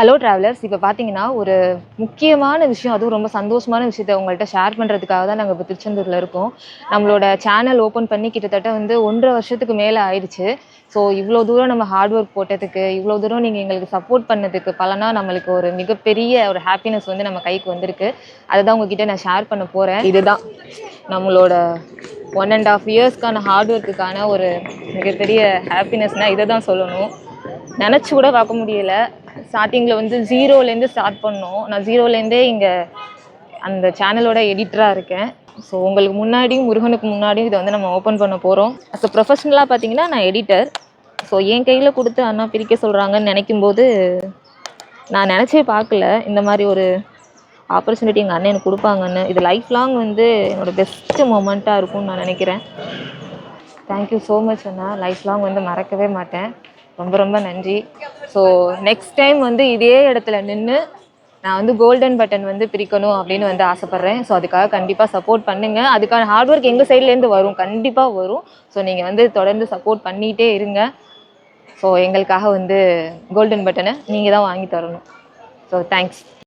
Hello travellers இப்போ பார்த்தீங்கன்னா ஒரு முக்கியமான விஷயம் அதுவும் ரொம்ப சந்தோஷமான விஷயத்தை உங்கள்கிட்ட ஷேர் பண்ணுறதுக்காக தான் நாங்கள் இப்போ திருச்செந்தூரில் இருக்கோம். நம்மளோட சேனல் ஓப்பன் பண்ணி கிட்டத்தட்ட வந்து ஒன்றரை வருஷத்துக்கு மேலே ஆயிடுச்சு. ஸோ இவ்வளோ தூரம் நம்ம ஹார்ட் ஒர்க் போட்டதுக்கு இவ்வளோ தூரம் நீங்கள் எங்களுக்கு சப்போர்ட் பண்ணதுக்கு பலனாக நம்மளுக்கு ஒரு மிகப்பெரிய ஒரு ஹாப்பினஸ் வந்து நம்ம கைக்கு வந்திருக்கு. அதை தான் உங்ககிட்ட நான் ஷேர் பண்ண போகிறேன் இதுதான் நம்மளோட ஒன் அண்ட் ஆஃப் இயர்ஸ்க்கான ஹார்ட் ஒர்க்குக்கான ஒரு மிகப்பெரிய ஹாப்பினஸ்னால் இதை தான் சொல்லணும். நினச்சி கூட பார்க்க முடியலை. ஸ்டார்டிங்கில் வந்து ஜீரோலேருந்து ஸ்டார்ட் பண்ணோம். நான் ஜீரோலேருந்தே இங்கே அந்த சேனலோட எடிட்டராக இருக்கேன். ஸோ உங்களுக்கு முன்னாடியும் முருகனுக்கு முன்னாடியும் இதை வந்து நம்ம ஓப்பன் பண்ண போகிறோம் அஸ் அ ப்ரொஃபஷ்னலாக பார்த்தீங்கன்னா நான் எடிட்டர் ஸோ என் கையில் கொடுத்து அண்ணா பிரிக்க சொல்கிறாங்கன்னு நினைக்கும்போது நான் நினச்சே பார்க்கல. இந்த மாதிரி ஒரு ஆப்பர்ச்சுனிட்டி எங்கள் அண்ணன் எனக்கு கொடுப்பாங்கன்னு. இது லைஃப் லாங் வந்து என்னோட பெஸ்ட்டு மூமெண்ட்டாக இருக்கும்னு நான் நினைக்கிறேன். தேங்க்யூ ஸோ மச் அண்ணா. லைஃப் லாங் வந்து மறக்கவே மாட்டேன். ரொம்ப ரொம்ப நன்றி. ஸோ நெக்ஸ்ட் டைம் வந்து இதே இடத்துல நின்று நான் வந்து கோல்டன் பட்டன் வந்து பிரிக்கணும் அப்படின்னு வந்து ஆசைப்பட்றேன். ஸோ அதுக்காக கண்டிப்பாக சப்போர்ட் பண்ணுங்கள் அதுக்கான ஹார்ட் ஒர்க் எங்கள் சைட்லேருந்து வரும். கண்டிப்பாக வரும். ஸோ நீங்கள் வந்து தொடர்ந்து சப்போர்ட் பண்ணிகிட்டே இருங்க. ஸோ எங்களுக்காக வந்து கோல்டன் பட்டனை நீங்கள் தான் வாங்கி தரணும். So thanks